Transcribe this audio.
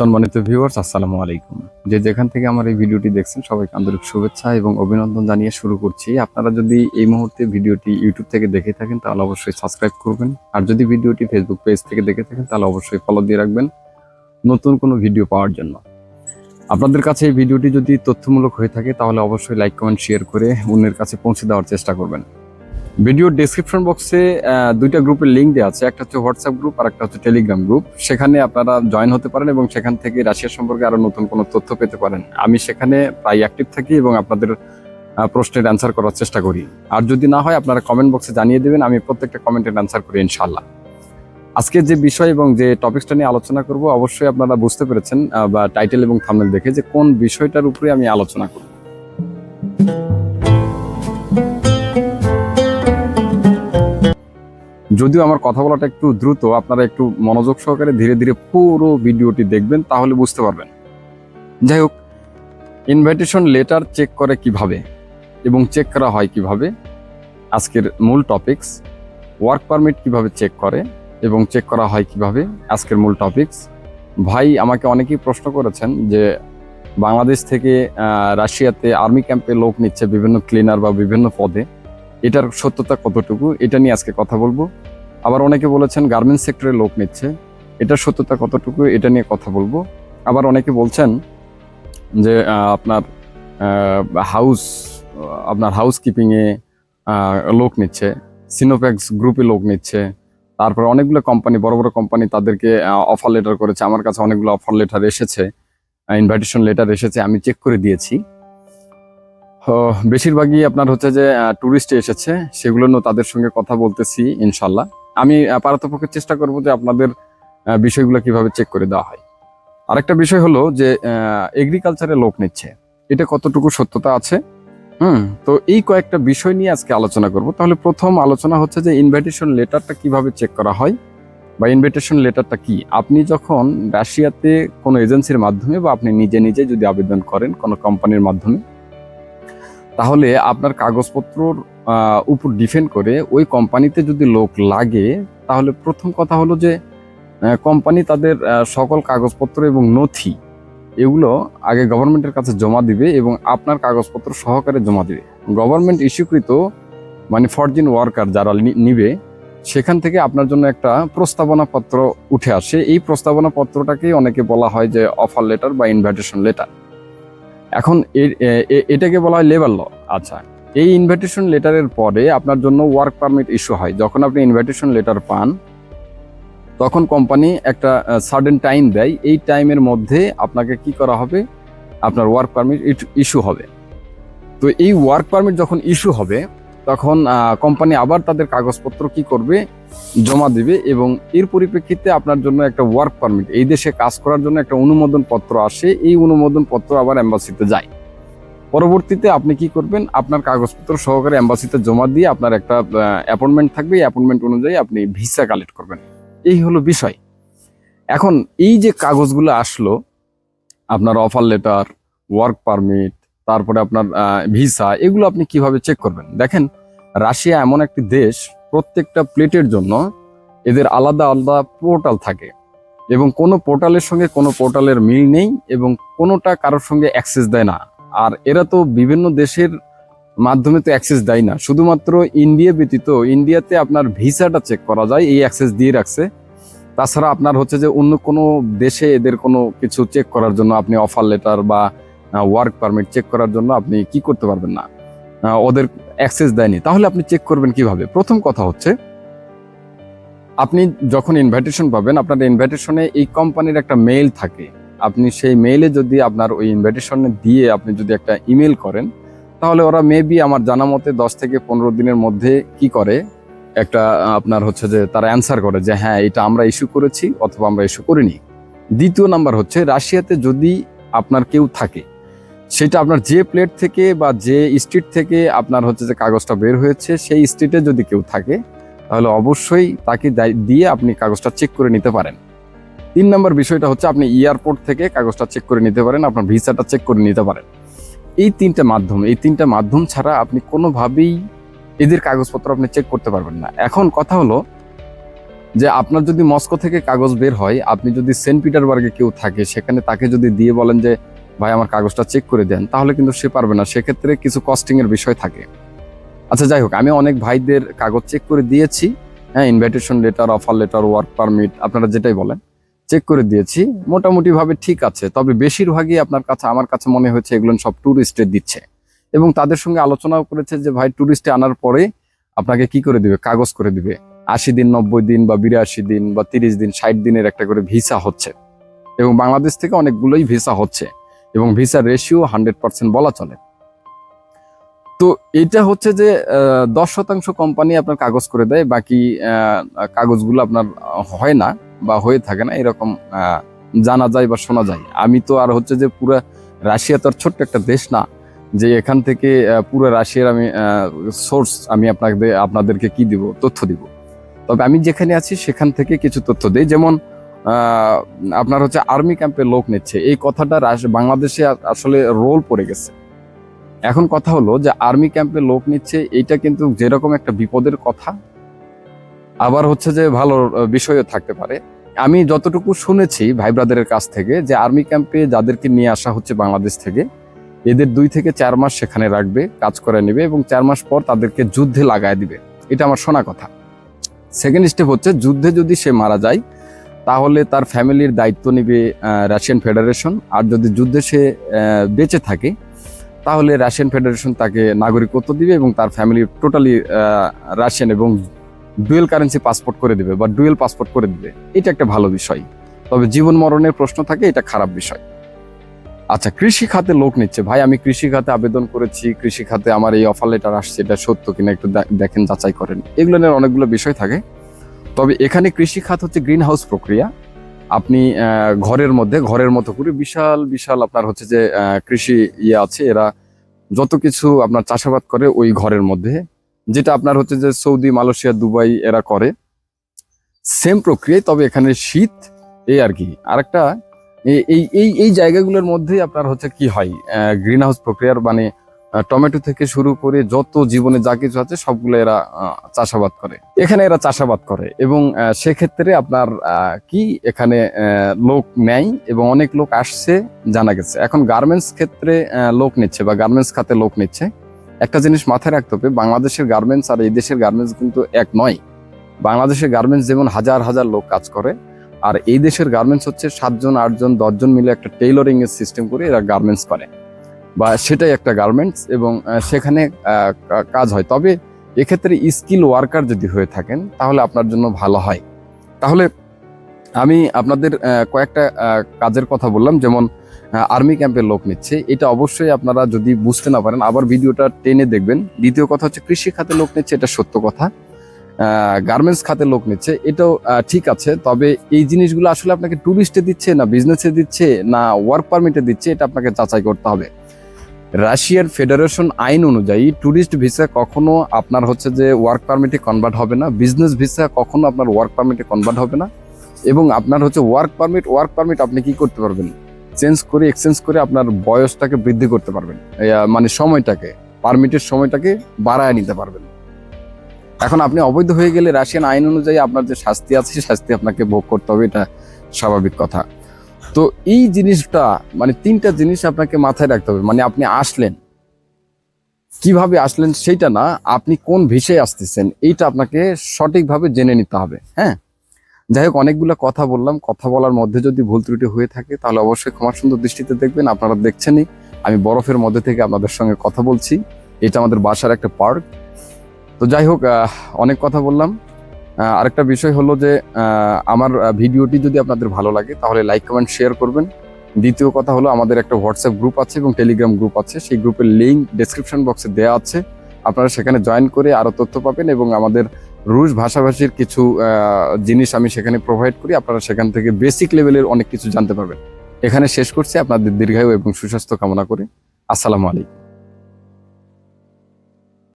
সম্মানিত ভিউয়ার্স আসসালামু আলাইকুম। যে যেখান থেকে আমার এই ভিডিওটি দেখছেন, সবাইকে আন্তরিক শুভেচ্ছা এবং অভিনন্দন জানিয়ে শুরু করছি। আপনারা যদি এই মুহূর্তে ভিডিওটি ইউটিউব থেকে দেখে থাকেন, তাহলে অবশ্যই সাবস্ক্রাইব করবেন। আর যদি ভিডিওটি ফেসবুক পেজ থেকে দেখে থাকেন, তাহলে অবশ্যই ফলো দিয়ে রাখবেন নতুন কোনো ভিডিও পাওয়ার জন্য। আপনাদের কাছে এই ভিডিওটি যদি তথ্যমূলক হয়ে থাকে, তাহলে অবশ্যই লাইক কমেন্ট শেয়ার করে অন্যের কাছে পৌঁছে দেওয়ার চেষ্টা করবেন। ভিডিওর ডেসক্রিপশন বক্সে দুইটা গ্রুপের লিঙ্ক দেওয়া আছে। একটা হচ্ছে হোয়াটসঅ্যাপ গ্রুপ আর একটা হচ্ছে টেলিগ্রাম গ্রুপ সেখানে আপনারা জয়েন হতে পারেন এবং সেখান থেকে রাশিয়া সম্পর্কে আরও নতুন কোনো তথ্য পেতে পারেন। আমি সেখানে প্রায় অ্যাক্টিভ থাকি এবং আপনাদের প্রশ্নের অ্যান্সার করার চেষ্টা করি। আর যদি না হয়, আপনারা কমেন্ট বক্সে জানিয়ে দেবেন, আমি প্রত্যেকটা কমেন্টের অ্যান্সার করি ইনশাল্লাহ আজকে যে বিষয় এবং যে টপিকসটা নিয়ে আলোচনা করব, অবশ্যই আপনারা বুঝতে পেরেছেন বা টাইটেল এবং থাম্বনেল দেখে যে কোন বিষয়টার উপরে আমি আলোচনা করব। যদিও আমার কথা বলাটা একটু দ্রুত, আপনারা একটু মনোযোগ সহকারে ধীরে ধীরে পুরো ভিডিওটি দেখবেন, তাহলে বুঝতে পারবেন। যাই হোক ইনভাইটেশন লেটার চেক করে কীভাবে এবং চেক করা হয় কীভাবে, আজকের মূল টপিকস ওয়ার্ক পারমিট কীভাবে চেক করে এবং চেক করা হয় কীভাবে, আজকের মূল টপিকস ভাই, আমাকে অনেকেই প্রশ্ন করেছেন যে বাংলাদেশ থেকে রাশিয়াতে আর্মি ক্যাম্পে লোক নিচ্ছে বিভিন্ন ক্লিনার বা বিভিন্ন পদে। এটার সত্যতা কতটুকু, এটা নিয়ে আজকে কথা বলব। আবার অনেকে বলেছেন গার্মেন্টস সেক্টরে লোক নিচ্ছে। এটার সত্যতা কতটুকু, এটা নিয়ে কথা বলব। আবার অনেকে বলছেন যে আপনার হাউস আপনার হাউস কিপিংয়ে লোক নিচ্ছে। সিনোপ্যাক্স গ্রুপে লোক নিচ্ছে। তারপরে অনেকগুলো কোম্পানি বড় বড় কোম্পানি তাদেরকে অফার লেটার করেছে। আমার কাছে অনেকগুলো অফার লেটার এসেছে ইনভাইটেশন লেটার এসেছে, আমি চেক করে দিয়েছি। বেশিরভাগই আপনার হচ্ছে যে ট্যুরিস্ট এসেছে, সেগুলো তাদের সঙ্গে কথা বলতেছি, ইনশাল্লাহ। আমি পারতপক্ষে চেষ্টা করব যে আপনাদের বিষয়গুলো কীভাবে চেক করে দেওয়া হয়। আরেকটা বিষয় হলো যে এগ্রিকালচারে লোক নিচ্ছে। এটা কতটুকু সত্যতা আছে? হুম, তো এই কয়েকটা বিষয় নিয়ে আজকে আলোচনা করব। তাহলে প্রথম আলোচনা হচ্ছে যে ইনভাইটেশন লেটারটা কীভাবে চেক করা হয় বা ইনভিটেশন লেটারটা কি? আপনি যখন রাশিয়াতে কোনো এজেন্সির মাধ্যমে বা আপনি নিজে নিজে যদি আবেদন করেন কোনো কোম্পানির মাধ্যমে তাহলে আপনার কাগজপত্রর উপর ডিপেন্ড করে ওই কোম্পানিতে যদি লোক লাগে, তাহলে প্রথম কথা হলো যে কোম্পানি তাদের সকল কাগজপত্র এবং নথি এগুলো আগে গভর্নমেন্টের কাছে জমা দিবে এবং আপনার কাগজপত্র সহকারে জমা দিবে। গভর্নমেন্ট ইস্যুকৃত মানে ফরজিন ওয়ার্কার যারা নিবে, সেখান থেকে আপনার জন্য একটা প্রস্তাবনা পত্র উঠে আসে। এই প্রস্তাবনা পত্রটাকেই অনেকে বলা হয় যে অফার লেটার বা ইনভাইটেশন লেটার এখন এটাকে বলা হয় লেবার ল আচ্ছা এই ইনভাইটেশন লেটারের পরে আপনার জন্য ওয়ার্ক পারমিট ইস্যু হয়। যখন আপনি ইনভাইটেশন লেটার পান, তখন কোম্পানি একটা সার্টেন টাইম দেয়। এই টাইমের মধ্যে আপনাকে কি করা হবে? আপনার ওয়ার্ক পারমিট ইস্যু হবে। তো এই ওয়ার্ক পারমিট যখন ইস্যু হবে তখন কোম্পানি আবার তাদের কাগজপত্র কি করবে, জমা দিবে এবং এর পরিপ্রেক্ষিতে আপনার জন্য একটা ওয়ার্ক পারমিট এই দেশে কাজ করার জন্য একটা অনুমোদন পত্র আসে, এই অনুমোদন পত্র আবার অ্যাম্বাসিতে যায়। পরবর্তীতে আপনি কি করবেন, আপনার কাগজপত্র সহকারে এম্বাসিতে জমা দিয়ে আপনার একটা অ্যাপয়েন্টমেন্ট থাকবে, এই অ্যাপয়েন্টমেন্ট অনুযায়ী আপনি ভিসা কালেক্ট করবেন। এই হলো বিষয়। এখন, এই যে কাগজগুলো আসলো, আপনার অফার লেটার ওয়ার্ক পারমিট তারপরে আপনার ভিসা এগুলো আপনি কীভাবে চেক করবেন? দেখেন, রাশিয়া এমন একটি দেশ, প্রত্যেকটা প্লেটের জন্য এদের আলাদা আলাদা পোর্টাল থাকে এবং কোনো পোর্টালের সঙ্গে কোনো পোর্টালের মিল নেই এবং কোনোটা কারোর সঙ্গে অ্যাক্সেস দেয় না। আর এরা তো বিভিন্ন দেশের মাধ্যমে তো অ্যাক্সেস দেয় না। শুধুমাত্র ইন্ডিয়া ব্যতীত ইন্ডিয়াতে আপনার ভিসাটা চেক করা যায়, এই অ্যাক্সেস দিয়ে রাখছে। তাছাড়া আপনার হচ্ছে যে অন্য কোনো দেশে এদের কোনো কিছু চেক করার জন্য আপনি অফার লেটার বা ওয়ার্ক পারমিট চেক করার জন্য আপনি কি করতে পারবেন না? ওদের অ্যাক্সেস দেয়নি। তাহলে আপনি চেক করবেন কীভাবে? প্রথম কথা হচ্ছে, আপনি যখন ইনভাইটেশন পাবেন, আপনার ইনভাইটেশনে এই কোম্পানির একটা মেইল থাকে। আপনি সেই মেইলে যদি আপনার ওই ইনভাইটেশনে দিয়ে আপনি যদি একটা ইমেল করেন, তাহলে ওরা মেবি আমার জানা মতে দশ থেকে পনেরো দিনের মধ্যে কি করে? একটা আপনার হচ্ছে যে তারা অ্যান্সার করে যে হ্যাঁ এটা আমরা ইস্যু করেছি অথবা আমরা ইস্যু করিনি। দ্বিতীয় নাম্বার হচ্ছে, রাশিয়াতে যদি আপনার কেউ থাকে সেটা আপনার যে প্লেট থেকে বা যে স্ট্রিট থেকে আপনার হচ্ছে যে কাগজটা বের হয়েছে, সেই স্ট্রিটে যদি কেউ থাকে, তাহলে অবশ্যই তাকে দিয়ে আপনি কাগজটা চেক করে নিতে পারেন। তিন নম্বর বিষয়টা হচ্ছে আপনি এয়ারপোর্ট থেকে কাগজটা চেক করে নিতে পারেন, আপনার ভিসাটা চেক করে নিতে পারেন। এই তিনটা মাধ্যম, এই তিনটা মাধ্যম ছাড়া আপনি কোনোভাবেই এদের কাগজপত্র আপনি চেক করতে পারবেন না। এখন কথা হলো যে আপনার যদি মস্কো থেকে কাগজ বের হয়, আপনি যদি সেন্ট পিটারবার্গে কেউ থাকে, সেখানে তাকে যদি দিয়ে বলেন যে ভাই আমার কাগজটা চেক করে দেন, তাহলে কিন্তু সে পারবে না, সেক্ষেত্রে কিছু কস্টিং এর বিষয় থাকে। আচ্ছা যাই হোক, আমি অনেক ভাইদের কাগজ চেক করে দিয়েছি হ্যাঁ invitation letter offer letter work permit আপনারা যেটাই বলেন চেক করে দিয়েছি মোটামুটি ভাবে ঠিক আছে, তবে বেশিরভাগই আপনার কাছে, আমার কাছে মনে হয়েছে এগুলো সব ট্যুরিস্টে দিচ্ছে। এবং তাদের সঙ্গে আলোচনাও করেছে যে, ভাই ট্যুরিস্টে আনার পরে আপনাকে কি করে দিবে? কাগজ করে দিবে। আশি দিন, নব্বই দিন বা বিরাশি দিন বা তিরিশ দিন, ষাট দিনের একটা করে ভিসা হচ্ছে। এবং বাংলাদেশ থেকে অনেকগুলোই ভিসা হচ্ছে। এবং ভিসা রেশিও হান্ড্রেড পার্সেন্ট বলা চলে। তো এটা হচ্ছে যে দশ শতাংশ কোম্পানি আপনার কাগজ করে দেয়, বাকি কাগজগুলো আপনার হয় না বা হয়ে থাকে না, এরকম জানা যায় বা শোনা যায়। আমি তো আর হচ্ছে যে পুরো রাশিয়া তো আর ছোট্ট একটা দেশ না, যে এখান থেকে পুরো রাশিয়ার আমি সোর্স আমি আপনাকে, আপনাদেরকে কি দিব, তথ্য দিব। তবে আমি যেখানে আছি সেখান থেকে কিছু তথ্য দিই। যেমন আপনার হচ্ছে আর্মি ক্যাম্পে লোক নিচ্ছে। এই কথাটা বাংলাদেশে আসলে রোল পড়ে গেছে। এখন কথা হলো যে আর্মি ক্যাম্পে লোক নিচ্ছে, এইটা কিন্তু যেরকম একটা বিপদের কথা, আবার হচ্ছে যে ভালো বিষয়ও থাকতে পারে। আমি যতটুকু শুনেছি ভাই ব্রাদারের কাছ থেকে যে আর্মি ক্যাম্পে যাদেরকে নিয়ে আসা হচ্ছে বাংলাদেশ থেকে, এদের দুই থেকে চার মাস সেখানে রাখবে, কাজ করে নেবে এবং চার মাস পর তাদেরকে যুদ্ধে লাগায় দিবে। এটা আমার শোনা কথা। সেকেন্ড স্টেপ হচ্ছে যুদ্ধে যদি সে মারা যায় তাহলে তার ফ্যামিলির দায়িত্ব নেবে রাশিয়ান ফেডারেশন। আর যদি যুদ্ধে সে বেঁচে থাকে, তাহলে রাশিয়ান ফেডারেশন তাকে নাগরিকত্ব দিবে এবং তার ফ্যামিলি টোটালি রাশিয়ান এবং ডুয়েল কারেন্সি পাসপোর্ট করে দিবে বা ডুয়েল পাসপোর্ট করে দিবে। এটা একটা ভালো বিষয়। তবে জীবন মরণের প্রশ্ন থাকে, এটা খারাপ বিষয়। আচ্ছা কৃষি খাতে লোক নিচ্ছে। ভাই, আমি কৃষি খাতে আবেদন করেছি। কৃষি খাতে আমার এই অফার লেটার আসছে, এটা সত্য কিনা একটু দেখেন, যাচাই করেন। এগুলো নিয়ে অনেকগুলো বিষয় থাকে। তবে এখানে কৃষি খাত হচ্ছে গ্রিন হাউস প্রক্রিয়া। আপনি ঘরের মধ্যে, ঘরের মতো করে বিশাল বিশাল আপনার হচ্ছে যে কৃষি ইয়ে আছে। এরা যত কিছু আপনার চাষাবাদ করে ওই ঘরের মধ্যে। যেটা আপনার হচ্ছে যে সৌদি, মালয়েশিয়া, দুবাই এরা করে। সেম প্রক্রিয়ায় তবে এখানে শীত, এই আর কি। আরেকটা, এই এই এই জায়গাগুলোর মধ্যেই আপনার হচ্ছে কি হয়? গ্রিন হাউস প্রক্রিয়ার মানে টমেটো থেকে শুরু করে যত জীবনে যা কিছু আছে, সবগুলো এরা চাষাবাদ করে। এখানে এরা চাষাবাদ করে এবং সেক্ষেত্রে আপনার কি এখানে লোক নেয় এবং অনেক লোক আসছে, জানা গেছে। এখন গার্মেন্টস ক্ষেত্রে লোক নিচ্ছে বা গার্মেন্টস খাতে লোক নিচ্ছে। একটা জিনিস মাথায় রাখতে হবে, বাংলাদেশের গার্মেন্টস আর এই দেশের গার্মেন্টস কিন্তু এক নয়। বাংলাদেশের গার্মেন্টস যেমন হাজার হাজার লোক কাজ করে, আর এই দেশের গার্মেন্টস হচ্ছে সাতজন, আটজন, দশজন মিলে একটা টেইলরিং এর সিস্টেম করে এরা গার্মেন্টস করে। বা সেটাই একটা গার্মেন্টস এবং সেখানে কাজ হয়। তবে এক্ষেত্রে স্কিল ওয়ার্কার যদি হয়ে থাকেন, তাহলে আপনার জন্য ভালো হয়। তাহলে আমি আপনাদের কয়েকটা কাজের কথা বললাম। যেমন আর্মি ক্যাম্পের লোক নিচ্ছে। এটা অবশ্যই আপনারা যদি বুঝতে না পারেন, আবার ভিডিওটা টেনে দেখবেন। দ্বিতীয় কথা হচ্ছে, কৃষি খাতে লোক নিচ্ছে, এটা সত্য কথা। গার্মেন্টস খাতে লোক নিচ্ছে, এটাও ঠিক আছে। তবে এই জিনিসগুলো আসলে আপনাকে ট্যুরিস্টে দিচ্ছে, না বিজনেসে দিচ্ছে, না ওয়ার্ক পারমিটে দিচ্ছে, এটা আপনাকে যাচাই করতে হবে। রাশিয়ার ফেডারেশন আইন অনুযায়ী ট্যুরিস্ট ভিসা কখনো আপনার হচ্ছে যে ওয়ার্ক পারমিটে কনভার্ট হবে না বিজনেস ভিসা কখনো আপনার ওয়ার্ক পারমিটে কনভার্ট হবে না এবং আপনার হচ্ছে ওয়ার্ক পারমিট ওয়ার্ক পারমিট আপনি কি করতে পারবেন? চেঞ্জ করে এক্সচেঞ্জ করে আপনার বয়সটাকে বৃদ্ধি করতে পারবেন। মানে সময়টাকে পারমিটের সময়টাকে বাড়ায় নিতে পারবেন। এখন আপনি অবৈধ হয়ে গেলে রাশিয়ান আইন অনুযায়ী আপনার যে শাস্তি আছে শাস্তি আপনাকে ভোগ করতে হবে, এটা স্বাভাবিক কথা। তো এই জিনিসটা মানে তিনটা জিনিস আপনাকে মাথায় রাখতে হবে। মানে আপনি আসলেন। কীভাবে আসলেন সেইটা না, আপনি কোন ভিসায় আসতেছেন এইটা আপনাকে সঠিকভাবে জেনে নিতে হবে হ্যাঁ? যাই হোক, অনেকগুলো কথা বললাম। কথা বলার মধ্যে যদি ভুল ত্রুটি হয়ে থাকে, তাহলে অবশ্যই ক্ষমা সুন্দর দৃষ্টিতে দেখবেন। আপনারা দেখছেনই। আমি বরফের মধ্যে থেকে আপনাদের সঙ্গে কথা বলছি। এটা আমাদের বাসার একটা পার্ক। তো যাই হোক অনেক কথা বললাম। আরেকটা বিষয় হলো যে আমার ভিডিওটি যদি আপনাদের ভালো লাগে, তাহলে লাইক, কমেন্ট, শেয়ার করবেন। দ্বিতীয় কথা হলো, আমাদের একটা হোয়াটসঅ্যাপ গ্রুপ আছে এবং টেলিগ্রাম গ্রুপ আছে। সেই গ্রুপের লিঙ্ক ডেসক্রিপশন বক্সে দেওয়া আছে। আপনারা সেখানে জয়েন করে আরও তথ্য পাবেন এবং আমাদের রুশ ভাষাভাষীর কিছু জিনিস আমি সেখানে প্রোভাইড করি। আপনারা সেখান থেকে বেসিক লেভেলের অনেক কিছু জানতে পারবেন। এখানে শেষ করছি। আপনাদের দীর্ঘায়ু এবং সুস্বাস্থ্য কামনা করে। আসসালামু আলাইকুম।